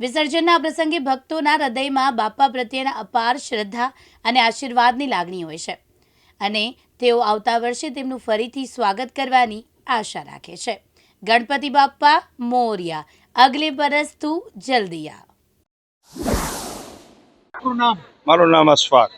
વિસર્જનના પ્રસંગે ભક્તોના હૃદયમાં બાપા પ્રત્યેના અપાર શ્રદ્ધા અને આશીર્વાદની લાગણી હોય છે. અને તેઓ આવતા વર્ષે તેમનું ફરીથી સ્વાગત કરવાની આશા રાખે છે. ગણપતિ બાપા મોર્યા. અગલે બરસ તું જલ્દીયા નામ? મારું નામ અશફાક?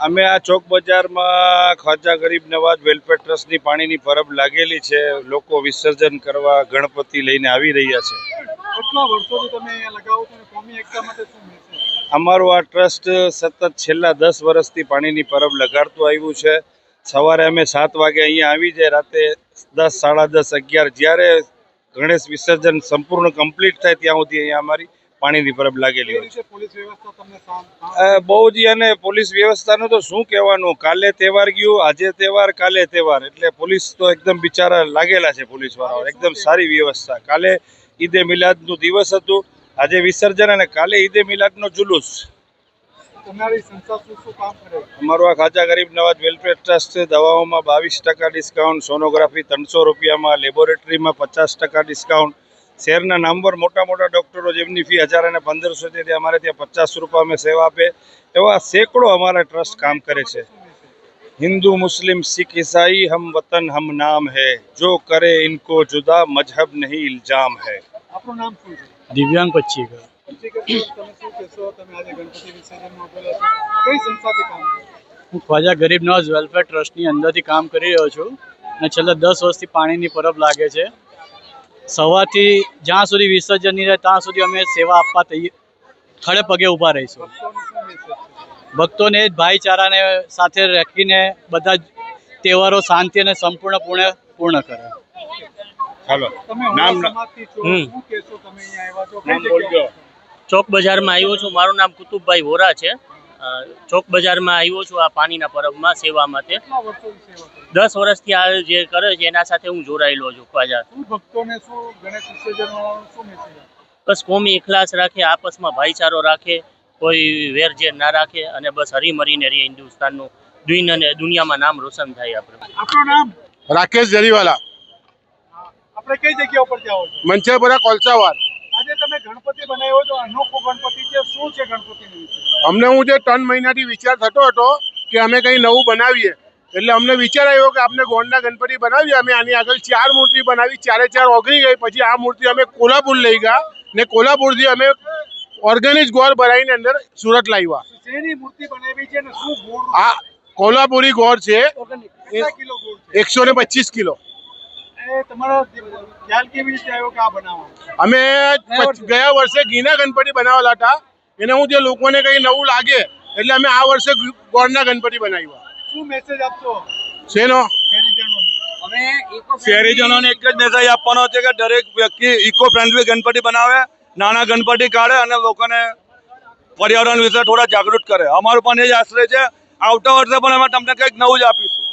અમે આ ચોક બજારમાં ખ્વાજા ગરીબ નવાજ વેલફેર ટ્રસ્ટની પાણીની પરબ લાગેલી છે. લોકો વિસર્જન કરવા ગણપતિ લઈને આવી રહ્યા છે. કેટલા વર્ષોથી તમે અહીંયા લગાવો છો અને કોમી એકતા માટે શું મેસેજ અમારું આ ટ્રસ્ટ સતત છેલ્લા દસ વર્ષથી પાણીની પરબ લગાડતું આવ્યું છે. સવારે અમે સાત વાગે અહીંયા આવી જાય રાતે દસ સાડા દસ અગિયાર જ્યારે ગણેશ વિસર્જન સંપૂર્ણ કમ્પ્લીટ થાય ત્યાં સુધી અહીંયા અમારી પાણીની પરબ લાગેલી હોય છે. પોલીસ વ્યવસ્થા તમને બહુ જ અને પોલીસ વ્યવસ્થાનું તો શું કહેવાનું? કાલે તહેવાર ગયું આજે તહેવાર કાલે તહેવાર. એટલે પોલીસ તો એકદમ બિચારા લાગેલા છે પોલીસ વાળાઓ એકદમ સારી વ્યવસ્થા. કાલે ઈદે મિલાદનું દિવસ હતું આજે વિસર્જન અને કાલે ઈદે મિલાદનો જુલુસ તમારી સંસ્થા શું શું કામ કરે છે? અમારું આ ખાજા ગરીબ નવાજ વેલફેર ટ્રસ્ટ દવાઓમાં બાવીસ ટકા ડિસ્કાઉન્ટ સોનોગ્રાફી ત્રણસો રૂપિયામાં લેબોરેટરીમાં પચાસ ટકા ડિસ્કાઉન્ટ શહેરના નામવર મોટા મોટા ડૉક્ટરો જેમની ફી હજાર અને પંદરસો છે તે અમારે ત્યાં પચાસ રૂપિયા અમે સેવા આપે એવા સેંકડો અમારા ટ્રસ્ટ કામ કરે છે શું મેસેજ हिंदू मुस्लिम सिख ईसाई हम वतन हम नाम है जो करे इनको जुदा मजहब नहीं इल्जाम है આપનું નામ શું છે? દિવ્યાંગ કામ હું ખ્વાજા ગરીબ નવાજ વેલફેર ટ્રસ્ટની અંદરથી કામ કરી રહ્યો છું અને છેલ્લા દસ વર્ષથી પાણીની પરબ લાગે છે. સવારથી જ્યાં સુધી વિસર્જન નહીં રહે ત્યાં સુધી અમે સેવા આપવા ખડે પગે ઊભા રહીશું. ભક્તોને જ ભાઈચારાને સાથે રાખીને બધા તહેવારો શાંતિ અને સંપૂર્ણપૂર્ણ પૂર્ણ કરે. હાલો. નામ ચોક બજારમાં આવ્યો છું. મારું નામ કુતુબભાઈ વોરા છે. ચોક બજારમાં આવ્યો છું આ પાણીના પરબમાં સેવા માટે. દસ વર્ષથી આ જે કરે છે એના સાથે હું જોડાયેલો છું ખ્વાજા. બસ કોમી ઇખલાસ રાખે આપસમાં ભાઈચારો રાખે કોઈ વેરઝેર ના રાખે અને બસ હરીમરીને રે હિન્દુસ્તાનનું. દુનિયામાં નામ રોશન થાય આપણે. આપણું નામ? રાકેશ જરીવાલા. આપણે કઈ જગ્યા ઉપર જાઓ છો? મંચેપુરા કોલસાવાડ. આજે તમે ગણપતિ બનાવ્યો છો અનોખો ગણપતિ છે. શું છે ગણપતિ અમને હું જે ત્રણ મહિનાથી વિચાર થતો હતો કે અમે કંઈ નવું બનાવીએ એટલે અમને વિચાર આવ્યો કે આપણે ગોળના ગણપતિ બનાવીએ. અમે આની આગળ ચાર મૂર્તિ બનાવી ચારે ચાર ઓગળી ગઈ. પછી આ મૂર્તિ અમે કોલ્હાપુર લઈ ગયા ને કોલ્હાપુરથી અમે ઓર્ગેનિક ગોળ બનાવીને અંદર સુરત લાવ્યા. શેની મૂર્તિ બનાવી છે ને શું ગુણ આ કોલ્હાપુરી ગોળ છે. કેટલા કિલો. અમે ગયા વર્ષે ઘીના ગણપતિ બનાવેલા હતા. એને હું જે લોકોને કંઈ નવું લાગે એટલે અમે આ વર્ષે ગોળના ગણપતિ બનાવ્યા. શું મેસેજ આપશો? શેનો? શહેરીજનોને એક જ મેસેજ આપવાનો છે કે દરેક વ્યક્તિ ઇકો ફ્રેન્ડલી ગણપતિ બનાવે નાના ગણપતિ કાઢે અને લોકોને પર્યાવરણ વિશે થોડા જાગૃત કરે. અમારું પણ એ જ આશ્રય છે. આવતા વર્ષે પણ અમે તમને કંઈક નવું જ આપીશું.